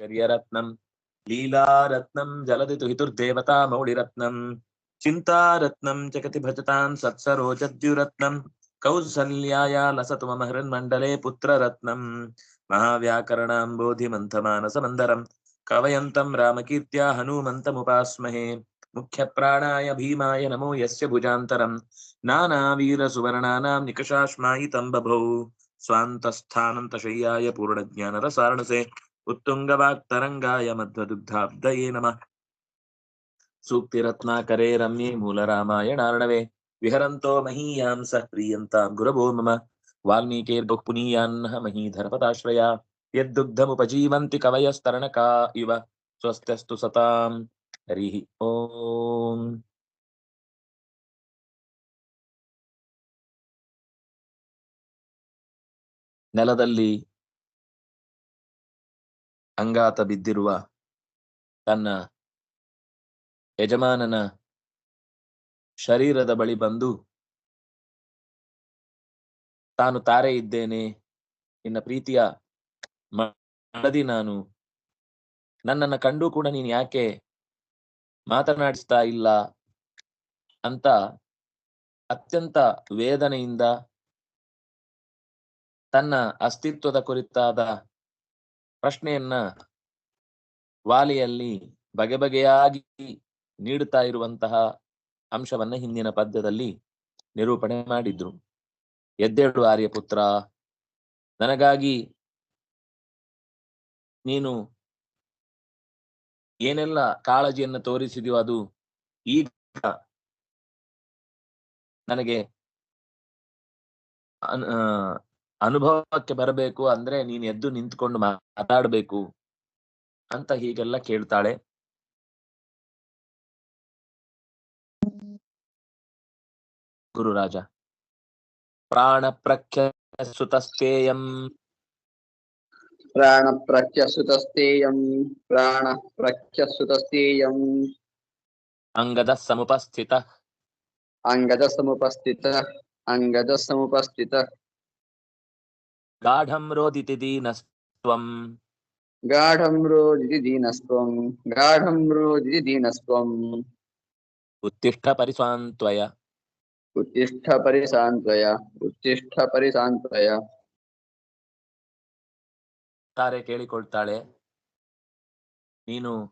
शर्यरत्नम् लीलारत्नं जलति तुहितुर्देवता मौलिरत्नं, चिन्तारत्नं जगति भजतां सत्सरोजद्युरत्नं कौसल्याया लसतु मम हृन्मण्डले पुत्ररत्नं महाव्याकरणाम्बोधिमन्थमानसमन्दरं कवयन्तं रामकीर्त्या हनुमन्तमुपास्महे, मुख्यप्राणाय भीमाय नमो यस्य भुजान्तरं, नानावीरसुवर्णानां निकषाश्मायितं बभौ, स्वान्तस्थानन्तशय्याय पूर्णज्ञानरसारणसे उत्तुङ्गवाक्तरङ्गाय मध्वदुग्धाब्दये नमः सूक्तिरत्नाकरे रम्ये मूलरामायणार्णवे विहरन्तो महीयां सः प्रीयन्तां गुरवो मम वाल्मीकेर्बहुपुनीयान्नः महीधरपदाश्रया यद्दुग्धमुपजीवन्ति कवयस्तरणका इव स्वस्त्यस्तु सताम् हरिः ಓಂ ನೆಲದಲ್ಲಿ ಅಂಗಾತ ಬಿದ್ದಿರುವ ತನ್ನ ಯಜಮಾನನ ಶರೀರದ ಬಳಿ ಬಂದು, ತಾನು ತಾರೆ ಇದ್ದೇನೆ, ನಿನ್ನ ಪ್ರೀತಿಯ ಮಡದಿ ನಾನು. ನನ್ನನ್ನ ಕಂಡು ಕೂಡ ನೀನು ಯಾಕೆ ಮಾತನಾಡಿಸ್ತಾ ಇಲ್ಲ? ಅಂತ ಅತ್ಯಂತ ವೇದನೆಯಿಂದ ತನ್ನ ಅಸ್ತಿತ್ವದ ಕುರಿತಾದ ಪ್ರಶ್ನೆಯನ್ನ ವಾಲಿಯಲ್ಲಿ ಬಗೆ ಬಗೆಯಾಗಿ ನೀಡುತ್ತಾ ಇರುವಂತಹ ಅಂಶವನ್ನ ಹಿಂದಿನ ಪದ್ಯದಲ್ಲಿ ನಿರೂಪಣೆ ಮಾಡಿದ್ರು. ಎದ್ದೇಳು ಆರ್ಯಪುತ್ರ, ನನಗಾಗಿ ನೀನು ಏನೆಲ್ಲ ಕಾಳಜಿಯನ್ನು ತೋರಿಸಿದೆಯೋ ಅದು ಈಗ ನನಗೆ ಅನುಭವಕ್ಕೆ ಬರಬೇಕು ಅಂದ್ರೆ ನೀನ್ ಎದ್ದು ನಿಂತ್ಕೊಂಡು ಮಾತಾಡ್ಬೇಕು ಅಂತ ಹೀಗೆಲ್ಲ ಕೇಳ್ತಾಳೆ ಗುರುರಾಜ ಪ್ರಾಣ ಪ್ರಖ್ಯಸುತಸ್ತೇಯಂ ಪ್ರಾಣ ಪ್ರಖ್ಯಸುತಸ್ತೇಯಂ ಪ್ರಾಣ ಪ್ರಖ್ಯಸುತಸ್ತೇಯಂ ಅಂಗದ ಸಮುಪಸ್ಥಿತ ಅಂಗದ ಸಮುಪಸ್ಥಿತ ಅಂಗದ ಸಮುಪಸ್ಥಿತ ಗಾಢಂ ರೋದಿತಿ ದೀನಸ್ತ್ವಂ. ಗಾಢಂ ರೋದಿತಿ ದೀನಸ್ತ್ವಂ ಗಾಢಂ ರೋದಿತಿ ದೀನಸ್ತ್ವಂ. ಉತ್ತಿಷ್ಠ ಪರಿಸಾಂತ್ವಯ. ಉತ್ತಿಷ್ಠ ಪರಿಸಾಂತ್ವಯ ಉತ್ತಿಷ್ಠ ಪರಿಸಾಂತ್ವಯ. ತಾರೆ ಕೇಳಿಕೊಳ್ತಾಳೆ. ನೀನು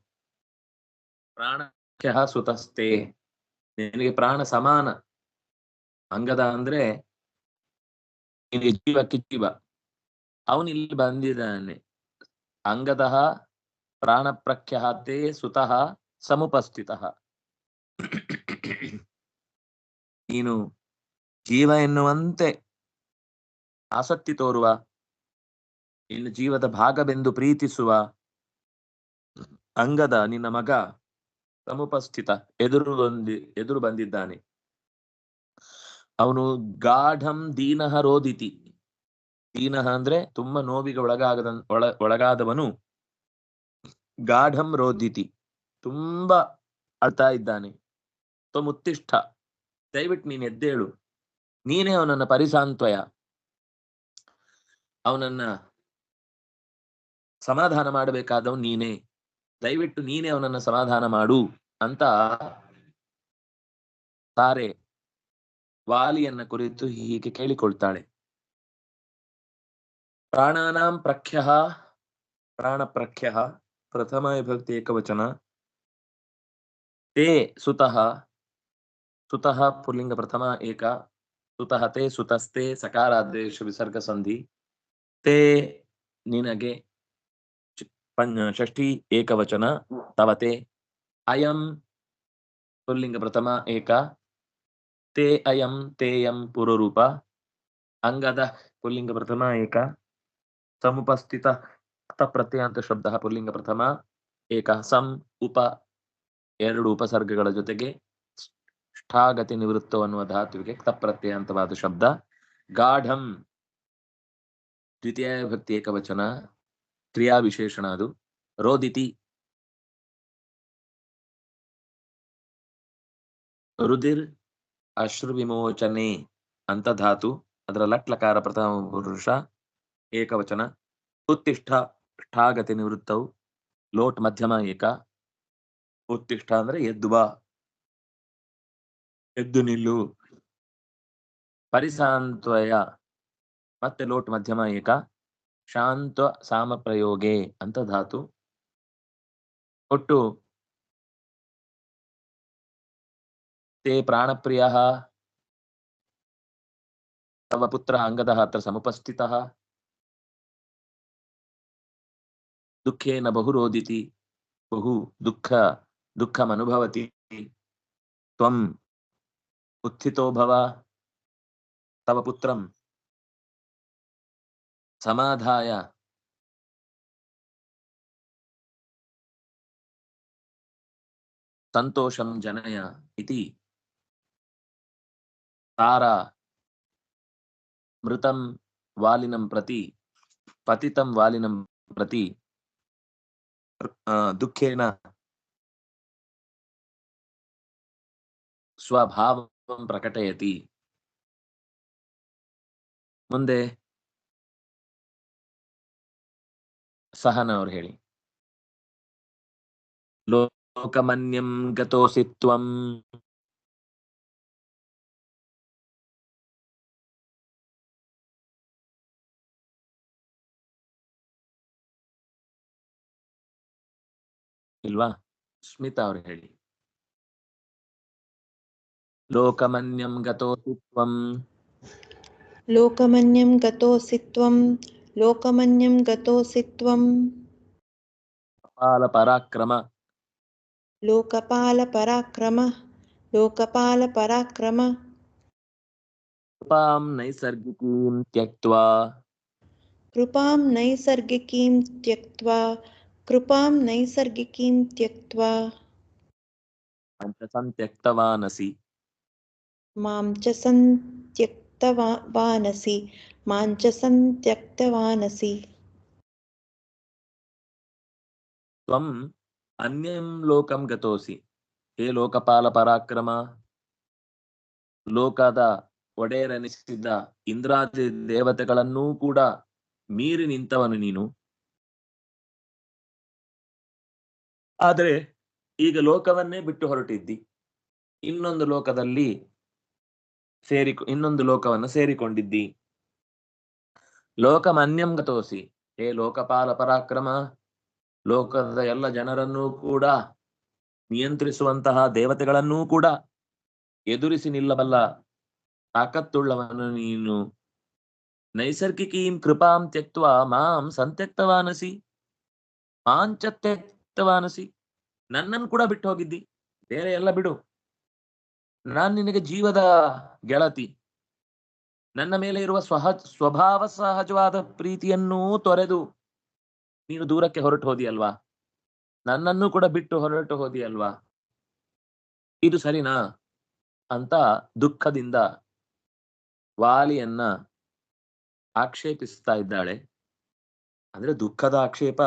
ಪ್ರಾಣ ಸುತಸ್ತೆ. ನಿನಗೆ ಪ್ರಾಣ ಸಮಾನ. ಅಂಗದ ಅಂದ್ರೆ ಜೀವಕ್ಕೆ ಜೀವ ಅವನು ಇಲ್ಲಿ ಬಂದಿದ್ದಾನೆ. ಅಂಗದ ಪ್ರಾಣ ಪ್ರಖ್ಯಾತೆ ಸುತಃ ಸಮುಪಸ್ಥಿತ. ನೀನು ಜೀವ ಎನ್ನುವಂತೆ ಆಸಕ್ತಿ ತೋರುವ, ನಿನ್ನ ಜೀವದ ಭಾಗವೆಂದು ಪ್ರೀತಿಸುವ ಅಂಗದ ನಿನ್ನ ಮಗ ಸಮುಪಸ್ಥಿತ ಎದುರು ಬಂದಿ, ಎದುರು ಬಂದಿದ್ದಾನೆ. ಅವನು ಗಾಢಂ ದೀನಹ ರೋದಿತಿ. ದೀನಃ ಅಂದ್ರೆ ತುಂಬಾ ನೋವಿಗೆ ಒಳಗಾಗದ ಒಳ, ಒಳಗಾದವನು ಗಾಢಂ ರೋದಿತಿ. ತುಂಬಾ ಅಳ್ತಾ ಇದ್ದಾನೆ. ಮುತ್ತಿಷ್ಠ ದಯವಿಟ್ಟು ನೀನ್ ಎದ್ದೇಳು. ನೀನೇ ಅವನನ್ನ ಪರಿಸಾಂತ್ವಯ. ಅವನನ್ನ ಸಮಾಧಾನ ಮಾಡಬೇಕಾದವ್ ನೀನೇ. ದಯವಿಟ್ಟು ನೀನೇ ಅವನನ್ನ ಸಮಾಧಾನ ಮಾಡು ಅಂತ ತಾರೆ. ವಾಲಿಯನ್ನ ಕುರಿತು ಹೀಗೆ ಕೇಳಿಕೊಳ್ತಾಳೆ. ಪ್ರಾಣಾನಾಂ ಪ್ರಖ್ಯ ಪ್ರಾಣ ಪ್ರಖ್ಯ ಪ್ರಥಮ ವಿಭಕ್ತಿ ಏಕವಚನ ತೇ ಸುತಃ ಸುತಃ ಪುಲ್ಲಿಂಗ ಪ್ರಥಮ ಏಕ ಸುತಃ ತೇ ಸುತಸ್ತೆ ಸಕಾರಾದೇಶ ವಿಸರ್ಗ ಸಂಧಿ ತೇ ನಿನಗೆ ಚ- ಪಂಚ ಷಷ್ಠಿ ಏಕವಚನ ತವತೆ ಅಯಂ ಪುಲ್ಲಿಂಗ ಪ್ರಥಮ ಏಕ ತೇ ಸಮುಪಸ್ಥಿತ ತ ಪ್ರತ್ಯಯಾಂತ ಶಬ್ದ ಪುಲ್ಲಿಂಗ ಪ್ರಥಮ ಏಕ ಸಂ ಉಪ ಎರಡು ಉಪಸರ್ಗಗಳ ಜೊತೆಗೆ ಷ್ಠಾಗತಿ ನಿವೃತ್ತ ಅನ್ನುವ ಧಾತುವಿಗೆ ತ ಪ್ರತ್ಯಯಾಂತವಾದ ಶಬ್ದ. ಗಾಢಂ ದ್ವಿತೀಯ ವಿಭಕ್ತಿ ಏಕವಚನ ಕ್ರಿಯಾ ವಿಶೇಷಣ ಅದು. ರೋದಿತಿ, ರುದಿರ್ ಅಶ್ರು ವಿಮೋಚನೆ ಅಂತ ಧಾತು ಅದರ ಲಟ್ಲಕಾರ ಪ್ರಥಮ ಪುರುಷ. ಏಕವಚನ, ಉತ್ತಿಷ್ಠ, ಷ್ಠಾಗತಿ ನಿವೃತ್ತವು, ಲೋಟ್ ಮಧ್ಯಮ ಏಕ, ಉತ್ತಿಷ್ಠ ಅಂದ್ರೆ ಎದ್ದು ಬಾ, ಎದ್ದು ನಿಲ್ಲು, ಪರಿಸಾಂತ್ವಯ ಮತ್ತೆ ಲೋಟ್ ಮಧ್ಯಮ ಏಕ ಶಾಂತ ಸಾಮಪ್ರಯೋಗೆ ಅಂತ ಧಾತು. ಒಟ್ಟು ತೇ ಪ್ರಾಣಪ್ರಿಯ, ತವ ಪುತ್ರ ಅಂಗದ ಅತ್ರ ಸಮುಪಸ್ಥಿತಃ. दुखे न बहु रोदिति बहु दुःख, दुःखमनुभवति। त्वम् उत्थितो भव। तव पुत्रं समाधाय। సంతోషం जनय इति। तारा मृतं वालिनं प्रति, पतितं वालिनं प्रति। ದುಃಖೇನ ಸ್ವಭಾವಂ ಪ್ರಕಟಯತಿ. ಮುಂದೆ ಸಹನ ಅವ್ರು ಹೇಳಿ. ಲೋಕಮನ್ಯಂ ಗತೋಸಿ ತ್ವಂ ಇಲ್ವಾ ಸ್ಮಿತಾ ಅವ್ರು ಹೇಳಿ ಲೋಕಮನ್ಯಂ ಗತೋಸಿ ತ್ವಂ ಲೋಕಮನ್ಯಂ ಗತೋಸಿ ತ್ವಂ ಲೋಕಮನ್ಯಂ ಗತೋಸಿ ತ್ವಂ ಕಪಾಲ ಪರಾಕ್ರಮ ಲೋಕಪಾಲ ಪರಾಕ್ರಮ ಲೋಕಪಾಲ ಪರಾಕ್ರಮ ಕೃಪಾಂ ನೈಸರ್ಗಿಕೀಂ ತ್ಯಕ್ತ್ವಾ ಕೃಪಾಂ ನೈಸರ್ಗಿಕೀಂ ತ್ಯಕ್ತ್ವಾ कृपां नैसर्गिकीं त्यक्त्वा ಪಂಚಸಂತ್ಯಕ್ತವಾನಸಿ मां च सन्त्यक्तवानसि मां च सन्त्यक्तवानसि ತ್ವಂ ಅನ್ಯಂ ಲೋಕಂ ಗತೋಸಿ ಹೇ ಲೋಕಪಾಲ ಪರಾಕ್ರಮ ಲೋಕದ ಒಡೆಯರೆನಿಸಿದ್ದ ಇಂದ್ರಾದಿ ದೇವತೆಗಳನ್ನೂ ಕೂಡ ಮೀರಿ ನಿಂತವನು ನೀನು ಆದರೆ ಈಗ ಲೋಕವನ್ನೇ ಬಿಟ್ಟು ಹೊರಟಿದ್ದಿ. ಇನ್ನೊಂದು ಲೋಕದಲ್ಲಿ ಸೇರಿ ಇನ್ನೊಂದು ಲೋಕವನ್ನು ಸೇರಿಕೊಂಡಿದ್ದಿ. ಲೋಕಮನ್ಯಂ ಗತೋಸಿ ಹೇ ಲೋಕಪಾಲ ಪರಾಕ್ರಮ, ಲೋಕದ ಎಲ್ಲ ಜನರನ್ನೂ ಕೂಡ, ನಿಯಂತ್ರಿಸುವಂತಹ ದೇವತೆಗಳನ್ನೂ ಕೂಡ ಎದುರಿಸಿ ನಿಲ್ಲಬಲ್ಲ ತಾಕತ್ತುಳ್ಳವನು ನೀನು. ನೈಸರ್ಗಿಕೀಂ ಕೃಪಾಂ ತ್ಯಕ್ತ ಮಾಂ ಸಂತ್ಯಕ್ತವಾನಸಿ. ಮಾಂಚ ತ್ಯಕ್ತವಾನಸಿ ನನ್ನನ್ನು ಕೂಡ ಬಿಟ್ಟು ಹೋಗಿದ್ದಿ. ಬೇರೆ ಎಲ್ಲ ಬಿಡು. ನಾನ್ ನಿನಗೆ ಜೀವದ ಗೆಳತಿ. ನನ್ನ ಮೇಲೆ ಇರುವ ಸ್ವಹ, ಸ್ವಭಾವ ಸಹಜವಾದ ಪ್ರೀತಿಯನ್ನೂ ತೊರೆದು ನೀನು ದೂರಕ್ಕೆ ಹೊರಟು ಹೋದಿಯಲ್ವಾ? ನನ್ನನ್ನು ಕೂಡ ಬಿಟ್ಟು ಹೊರಟು ಹೋದಿಯಲ್ವಾ? ಇದು ಸರಿನಾ? ಅಂತ ದುಃಖದಿಂದ ವಾಲಿಯನ್ನ ಆಕ್ಷೇಪಿಸ್ತಾ ಇದ್ದಾಳೆ. ಅಂದ್ರೆ ದುಃಖದ ಆಕ್ಷೇಪ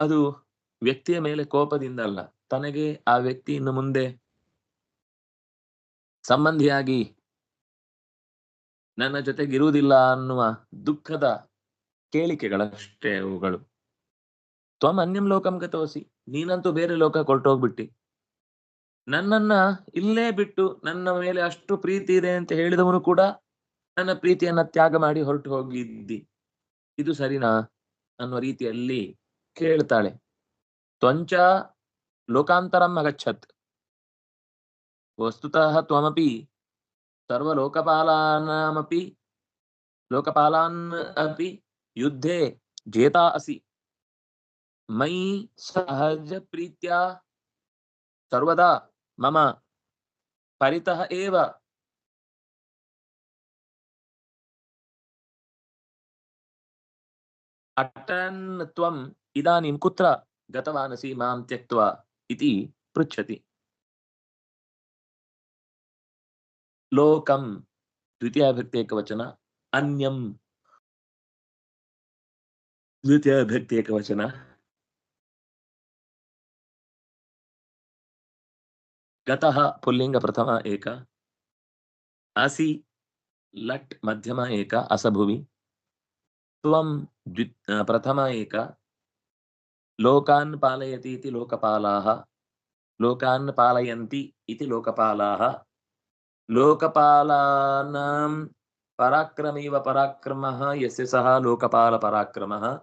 ಅದು ವ್ಯಕ್ತಿಯ ಮೇಲೆ ಕೋಪದಿಂದ ಅಲ್ಲ ತನಗೆ ಆ ವ್ಯಕ್ತಿ ಇನ್ನು ಮುಂದೆ ಸಂಬಂಧಿಯಾಗಿ ನನ್ನ ಜೊತೆಗಿರುವುದಿಲ್ಲ ಅನ್ನುವ ದುಃಖದ ಕೇಳಿಕೆಗಳಷ್ಟೇ ಅವುಗಳು. ತ್ವಮ್ ಅನ್ಯಂ ಲೋಕಂ ಗತೋಸಿ, ನೀನಂತೂ ಬೇರೆ ಲೋಕ ಕೊಟ್ಟೋಗ್ಬಿಟ್ಟಿ ನನ್ನನ್ನ ಇಲ್ಲೇ ಬಿಟ್ಟು ನನ್ನ ಮೇಲೆ ಅಷ್ಟು ಪ್ರೀತಿ ಇದೆ ಅಂತ ಹೇಳಿದವನು ಕೂಡ ನನ್ನ ಪ್ರೀತಿಯನ್ನ ತ್ಯಾಗ ಮಾಡಿ ಹೊರಟು ಹೋಗಿದ್ದಿ. ಇದು ಸರಿನಾ ಅನ್ನುವ ರೀತಿಯಲ್ಲಿ ಕೇಳ್ತಾಳೆ ತ್ವಂಚ ಲೋಕಾಂತರಂ ಅಗಚ್ಚತ್ ವಸ್ತುತಃ ತ್ವಮಪಿ ಸರ್ವಲೋಕಪಾಲಾನಾಮಪಿ ಲೋಕಪಾಲಾನ್ ಅಪಿ ಯುದ್ಧೇ ಜೇತಾ ಅಸಿ ಮಯಿ ಸಹಜ ಪ್ರೀತ್ಯಾ ಸರ್ವದಾ ಮಮ ಪರಿತಃ ಏವ ಅಟನ್ ತ್ವಂ ఇదానీం కుత్ర గతవానసి మాం త్యక్వా ఇది పృచ్చతి లోకం ద్వితీయాభక్తి ఏకవచన అన్యం ద్వితీయాభక్తి ఏకవచన గత పుల్లింగ ప్రథమ ఏక అసి లట్ మధ్యమ ఏక అసభువి త్వం ప్రథమ ఏక లోకాన్ పాలయతి ఇది లోకపాలాహ. లోకాన్ పాలయంతి ఇది లోకపాలాహ. లోకపాలానాం పరాక్రమేవ పరాక్రమ ఎస్ సహ లోకపాల పరాక్రమ.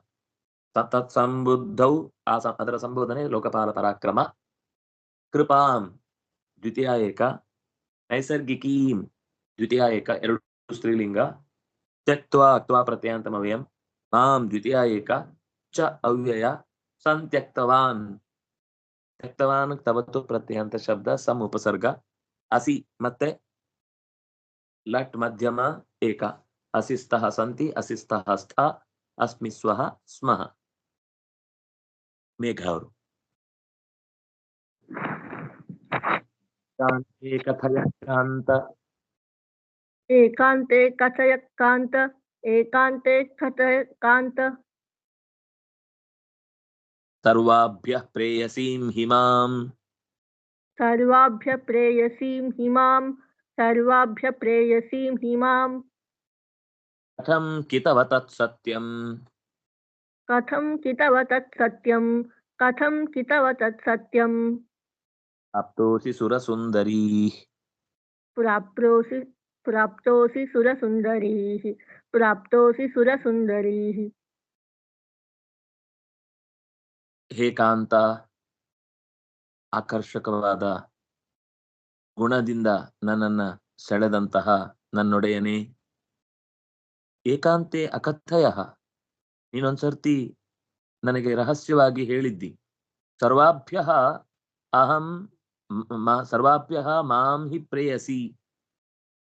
తత్సంబుద్ధ ఆ అదర సంబోధనే లోకపాల పరాక్రమ. కృపాం ద్వితీయ ఏక. నైసర్గికీం ద్వితీయ ఏక ఎరడు స్త్రీలింగ. త్యక్వా ಅಕ್ವಾ ಪ್ರತ್ಯಂತಮವ್ಯಂ ಮಾಂ ದ್ವಿತೀಯ ಏಕ ಚ ಅವ್ಯಯ सन त्यक्तवान। त्यक्तवान तवत्तु प्रत्यंत शब्द सम उपसर्ग असि मत्ते लट् मध्यम एका असिस्तः सन्ति असिस्तः स्थ अस्मि स्वः स्मः। मेघावरु। एकान्ते कथय कान्त एकान्ते कथय कान्त एकान्ते कथय कान्त सर्वाभ्यः प्रेयसीं हिमाम् सर्वाभ्य प्रेयसीं हिमां सर्वाभ्य प्रेयसीं हिमाम् कथं कितव तत्सत्यम् कथं कितव तत्सत्यम् कथं कितव तत्सत्यम् प्राप्तोऽसि सुरसुन्दरी। प्राप्तोऽसि प्राप्तोऽसि सुरसुन्दरीः। प्राप्तोऽसि सुरसुन्दरीः। ಹೇ ಕಾಂತ ಆಕರ್ಷಕವಾದ ಗುಣದಿಂದ ನನ್ನನ್ನ ಸೆಳೆದಂತಹ ನನ್ನೊಡೆಯನೇ. ಏಕಾಂತೆ ಅಕಥಯ, ನೀನೊಂದ್ಸರ್ತಿ ನನಗೆ ರಹಸ್ಯವಾಗಿ ಹೇಳಿದ್ದಿ. ಸರ್ವಾಭ್ಯ ಅಹಂ ಸರ್ವಾಭ್ಯ ಮಾಂ ಹಿ ಪ್ರೇಯಸಿ,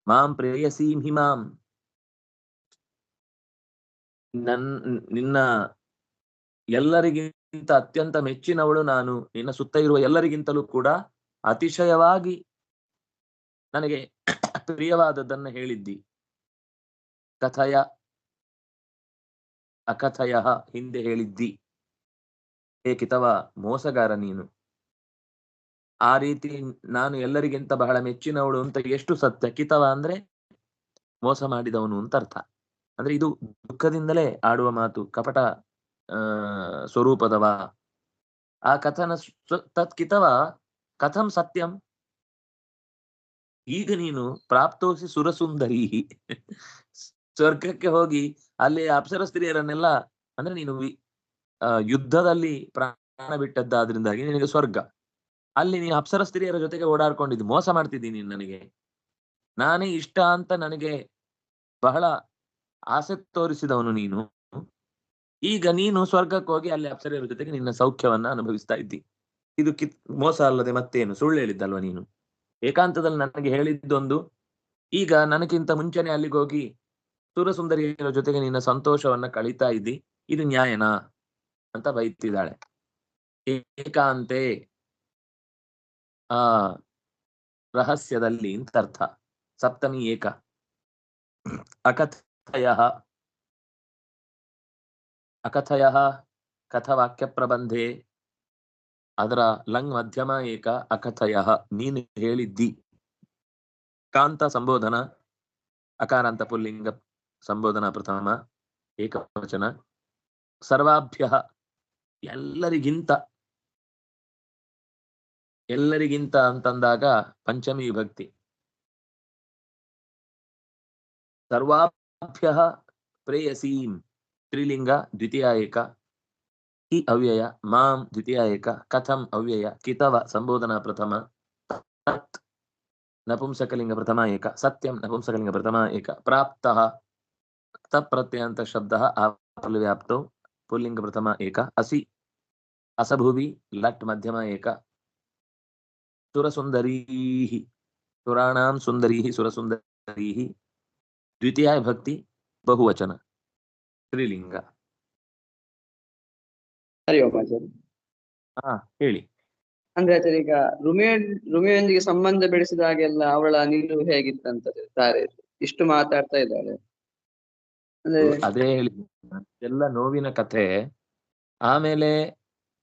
ಮಾಂ ಪ್ರೇಯಸೀಂ ಹಿ ಮಾಂ. ನನ್, ನಿನ್ನ ಎಲ್ಲರಿಗಿಂತ ಅತ್ಯಂತ ಮೆಚ್ಚಿನವಳು ನಾನು. ನಿನ್ನ ಸುತ್ತ ಇರುವ ಎಲ್ಲರಿಗಿಂತಲೂ ಕೂಡ ಅತಿಶಯವಾಗಿ ನನಗೆ ಪ್ರಿಯವಾದದ್ದನ್ನ ಹೇಳಿದ್ದಿ. ಕಥಯ, ಅಕಥಯ ಹಿಂದೆ ಹೇಳಿದ್ದಿ. ಏಕಿತವ ಮೋಸಗಾರ ನೀನು. ಆ ರೀತಿ ನಾನು ಎಲ್ಲರಿಗಿಂತ ಬಹಳ ಮೆಚ್ಚಿನವಳು ಅಂತ ಎಷ್ಟು ಸತ್ಯ? ಕಿತವ ಅಂದ್ರೆ ಮೋಸ ಮಾಡಿದವನು ಅಂತ ಅರ್ಥ. ಅಂದ್ರೆ ಇದು ದುಃಖದಿಂದಲೇ ಆಡುವ ಮಾತು. ಕಪಟ ಆ, ಸ್ವರೂಪದವ. ಆ ಕಥನ ತತ್ಕಿತವ ತತ್ ಕಿತವ ಕಥಂ ಸತ್ಯಂ. ಈಗ ನೀನು ಪ್ರಾಪ್ತೋಸಿ ಸುರಸುಂದರಿ. ಸ್ವರ್ಗಕ್ಕೆ ಹೋಗಿ ಅಲ್ಲಿ ಅಪ್ಸರ ಸ್ತ್ರೀಯರನ್ನೆಲ್ಲ, ಅಂದ್ರೆ ನೀನು ವಿ- ಯುದ್ಧದಲ್ಲಿ ಪ್ರಾಣ ಬಿಟ್ಟದ್ದಾದ್ರಿಂದಾಗಿ ನಿನಗೆ ಸ್ವರ್ಗ. ಅಲ್ಲಿ ನೀನು ಅಪ್ಸರ ಸ್ತ್ರೀಯರ ಜೊತೆಗೆ ಓಡಾಡ್ಕೊಂಡಿದ್ದು, ಮೋಸ ಮಾಡ್ತಿದ್ದೀನಿ ನನಗೆ. ನಾನೇ ಇಷ್ಟ ಅಂತ ನನಗೆ ಬಹಳ ಆಸೆ ತೋರಿಸಿದವನು ನೀನು. ಈಗ ನೀನು ಸ್ವರ್ಗಕ್ಕೆ ಹೋಗಿ ಅಲ್ಲಿ ಅಪ್ಸರೆಯರ ಜೊತೆಗೆ ನಿನ್ನ ಸೌಖ್ಯವನ್ನ ಅನುಭವಿಸ್ತಾ ಇದ್ದಿ. ಇದು ಕಿತ್, ಮೋಸ ಅಲ್ಲದೆ ಮತ್ತೇನು? ಸುಳ್ಳು ಹೇಳಿದ್ದಲ್ವ ನೀನು? ಏಕಾಂತದಲ್ಲಿ ನನಗೆ ಹೇಳಿದ್ದೊಂದು, ಈಗ ನನಗಿಂತ ಮುಂಚೆನೆ ಅಲ್ಲಿಗೆ ಹೋಗಿ ಸುರಸುಂದರಿಯರ ಜೊತೆಗೆ ನಿನ್ನ ಸಂತೋಷವನ್ನ ಕಳೀತಾ ಇದ್ದಿ, ಇದು ನ್ಯಾಯನಾ? ಅಂತ ಬೈತಿದ್ದಾಳೆ. ಏಕಾಂತೆ, ಆ, ರಹಸ್ಯದಲ್ಲಿ ಅಂತ ಅರ್ಥ. ಸಪ್ತಮಿ ಏಕ. ಅಕಥಯ ಅಕಥಯ ಕಥವಾಕ್ಯ ಪ್ರಬಂಧೆ ಅದರ ಲಂಗ್ ಮಧ್ಯಮ ಏಕ ಅಕಥಯ, ನೀನು ಹೇಳಿದ್ದಿ. ಕಾಂತ ಸಂಬೋಧನ, ಅಕಾರಾಂತ ಪುಲ್ಲಿಂಗ ಸಂಬೋಧನ ಪ್ರಥಮ ಏಕವಚನ. ಸರ್ವಾಭ್ಯ, ಎಲ್ಲರಿಗಿಂತ ಎಲ್ಲರಿಗಿಂತ ಅಂತಂದಾಗ ಪಂಚಮಿ ವಿಭಕ್ತಿ. ಸರ್ವಾಭ್ಯ ಪ್ರೇಯಸೀಂ. ಸ್ತ್ರೀಲಿಂಗ ದ್ವಿತೀಯ ಏಕ ಹಿ ಅವ್ಯಯ ಮಾಂ ದ್ವಿತೀಯ ಏಕ ಕಥಂ ಅವ್ಯಯ ಕಿತವ ಸಂಬೋಧನಾ ಪ್ರಥಮ ತತ್ ನಪುಂಸಕಲಿಂಗ ಪ್ರಥಮ ಏಕ ಸತ್ಯಂ ನಪುಂಸಕಲಿಂಗ ಪ್ರಥಮ ಏಕ ಪ್ರಾಪ್ತಃ ತತ್ ಪ್ರತ್ಯಂತ ಶಬ್ದ ವ್ಯಾಪ್ತೌ ಪುಲ್ಲಿಂಗ ಪ್ರಥಮ ಏಕ ಅಸಿ ಅಸಭುವಿ ಲಟ್ ಮಧ್ಯಮ ಏಕ ಸುರಸುಂದರೀः ಸುರಾಣಾಂ ಸುಂದರೀः ಸುರಸುಂದರೀः ದ್ವಿತೀಯ ಭಕ್ತಿ ಬಹುವಚನ ಸ್ತ್ರೀಲಿಂಗ. ಓಂ ಹಾ ಹೇಳಿ. ಅಂದ್ರೆ ಆಚಾರ್ಯ ಈಗ ರುಮೆ ರುಮೆಯೊಂದಿಗೆ ಸಂಬಂಧ ಬೆಳೆಸಿದ ಹಾಗೆಲ್ಲ ಅವಳ ನಿಲುವು ಹೇಗಿತ್ತಂತ ತಾರೆ? ಇಷ್ಟು ಮಾತಾಡ್ತಾ ಇದ್ದಾಳೆ ಅದೇ ಹೇಳಿ ಎಲ್ಲ ನೋವಿನ ಕಥೆ. ಆಮೇಲೆ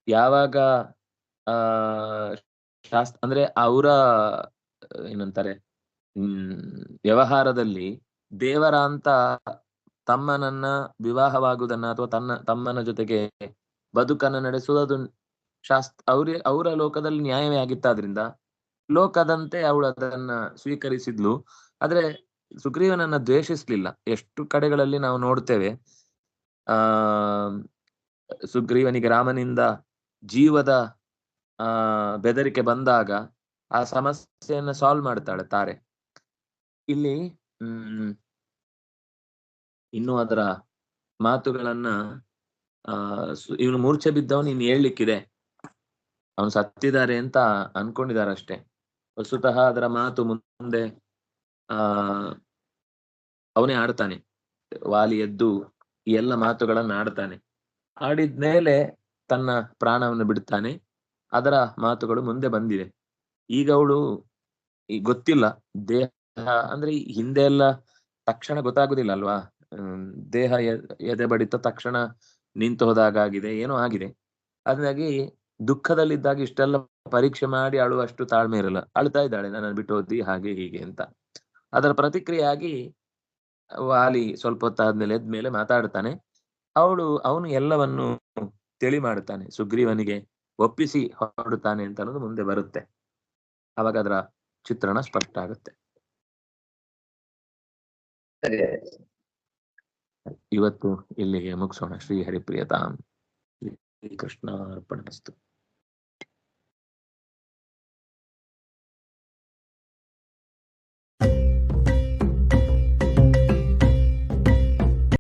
ಯಾವಾಗ ಆ ಶಾಸ್ತ್ರ ಅಂದ್ರೆ ಅವರ ಏನಂತಾರೆ ಹ್ಮ್ ವ್ಯವಹಾರದಲ್ಲಿ ದೇವರ ಅಂತ ತಮ್ಮನನ್ನ ವಿವಾಹವಾಗುವುದನ್ನ ಅಥವಾ ತನ್ನ, ತಮ್ಮನ ಜೊತೆಗೆ ಬದುಕನ್ನು ನಡೆಸುವುದು ಶಾಸ್ತ್ರ, ಅವ್ರ, ಅವರ ಲೋಕದಲ್ಲಿ ನ್ಯಾಯವೇ ಆಗಿತ್ತಾದ್ರಿಂದ ಲೋಕದಂತೆ ಅವಳು ಅದನ್ನ ಸ್ವೀಕರಿಸಿದ್ಲು. ಆದ್ರೆ ಸುಗ್ರೀವನನ್ನ ದ್ವೇಷಿಸ್ಲಿಲ್ಲ. ಎಷ್ಟು ಕಡೆಗಳಲ್ಲಿ ನಾವು ನೋಡ್ತೇವೆ, ಆ, ಸುಗ್ರೀವನಿಗೆ ರಾಮನಿಂದ ಜೀವದ, ಆ, ಬೆದರಿಕೆ ಬಂದಾಗ ಆ ಸಮಸ್ಯೆಯನ್ನ ಸಾಲ್ವ್ ಮಾಡ್ತಾಳೆ ತಾರೆ. ಇಲ್ಲಿ, ಹ್ಮ್ ಇನ್ನು ಅದರ ಮಾತುಗಳನ್ನ ಇವನು ಮೂರ್ಛೆ ಬಿದ್ದವನು ಇನ್ನು ಹೇಳಲಿಕ್ಕಿದೆ. ಅವನು ಸತ್ತಿದ್ದಾರೆ ಅಂತ ಅನ್ಕೊಂಡಿದ್ದಾರೆ ಅಷ್ಟೇ ವಸ್ತುತಃ ಅದರ ಮಾತು ಮುಂದೆ, ಆ, ಅವನೇ ಆಡ್ತಾನೆ ವಾಲಿ ಎದ್ದು ಈ ಎಲ್ಲ ಮಾತುಗಳನ್ನ ಆಡ್ತಾನೆ ಆಡಿದ್ಮೇಲೆ ತನ್ನ ಪ್ರಾಣವನ್ನು ಬಿಡ್ತಾನೆ. ಅದರ ಮಾತುಗಳು ಮುಂದೆ ಬಂದಿದೆ ಈಗ ಅವಳು ಗೊತ್ತಿಲ್ಲ. ದೇಹ, ಅಂದ್ರೆ ಹಿಂದೆ ಎಲ್ಲ ತಕ್ಷಣ ಗೊತ್ತಾಗುದಿಲ್ಲ ಅಲ್ವಾ? ದೇಹ ಎದೆ ಬಡಿತ ತಕ್ಷಣ ನಿಂತು ಹೋದಾಗಿದೆ ಏನೋ ಆಗಿದೆ. ಅದಾಗಿ ದುಃಖದಲ್ಲಿದ್ದಾಗ ಇಷ್ಟೆಲ್ಲ ಪರೀಕ್ಷೆ ಮಾಡಿ ಅಳುವಷ್ಟು ತಾಳ್ಮೆ ಇರಲ್ಲ. ಅಳ್ತಾ ಇದ್ದಾಳೆ ನನ್ನ ಬಿಟ್ಟು ಹೋದಿ ಹಾಗೆ ಹೀಗೆ ಅಂತ. ಅದರ ಪ್ರತಿಕ್ರಿಯೆಯಾಗಿ ವಾಲಿ ಸ್ವಲ್ಪ ಹೊತ್ತಾದ್ಮೇಲೆ ಎದ್ಮೇಲೆ ಮಾತಾಡ್ತಾನೆ. ಅವಳು, ಅವನು ಎಲ್ಲವನ್ನು ತಿಳಿ ಮಾಡುತ್ತಾನೆ. ಸುಗ್ರೀವನಿಗೆ ಒಪ್ಪಿಸಿ ಹೊರಡುತ್ತಾನೆ ಅಂತ ಅನ್ನೋದು ಮುಂದೆ ಬರುತ್ತೆ. ಅವಾಗ ಅದರ ಚಿತ್ರಣ ಸ್ಪಷ್ಟ ಆಗುತ್ತೆ. ಇವತ್ತು ಇಲ್ಲಿಗೆ ಮುಗಿಸೋಣ. ಶ್ರೀ ಹರಿಪ್ರಿಯತಾಂ. ಶ್ರೀ ಕೃಷ್ಣ ಅರ್ಪಣಮಸ್ತು